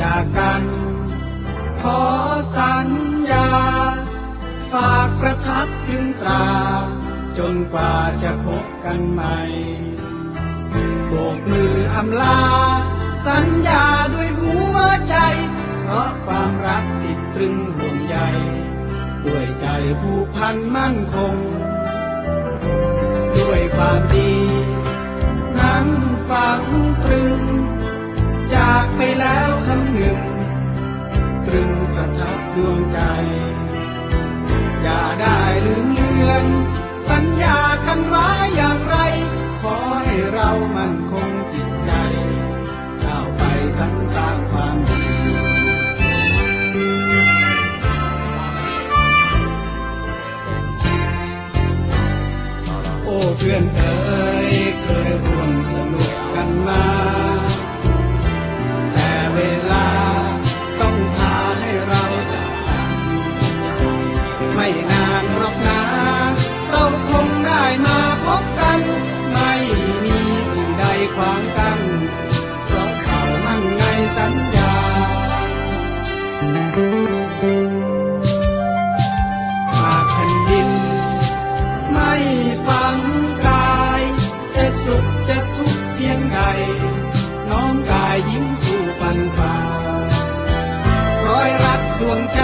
จากกัน ขอสัญญา ฝากประทับถึงตรา จนกว่าจะพบกันใหม่โบกมืออำลา สัญญาด้วยหัวใจ เพราะความรักติดตรึงห่วงใยด้วยใจผูกพันมั่นคง ด้วยความดี ลืมเลือน สัญญากันไว้อย่างไร ขอให้เรามันคงจิตใจก้าวไปสรรสร้างความดีโอ้เพื่อนเอ๋ยเคยรู้านหรอกนะเราคงได้มาพบกัน ไม่มีสิ่งใดขวางกัน เพราะเขามั่นในสัญญา หากแผ่นดิน ไม่ฟังกาย จะสุขจะทุกข์เพียงใด น้องกายยิ้มสู่ฟันฝ่ารอยรักดวงใจ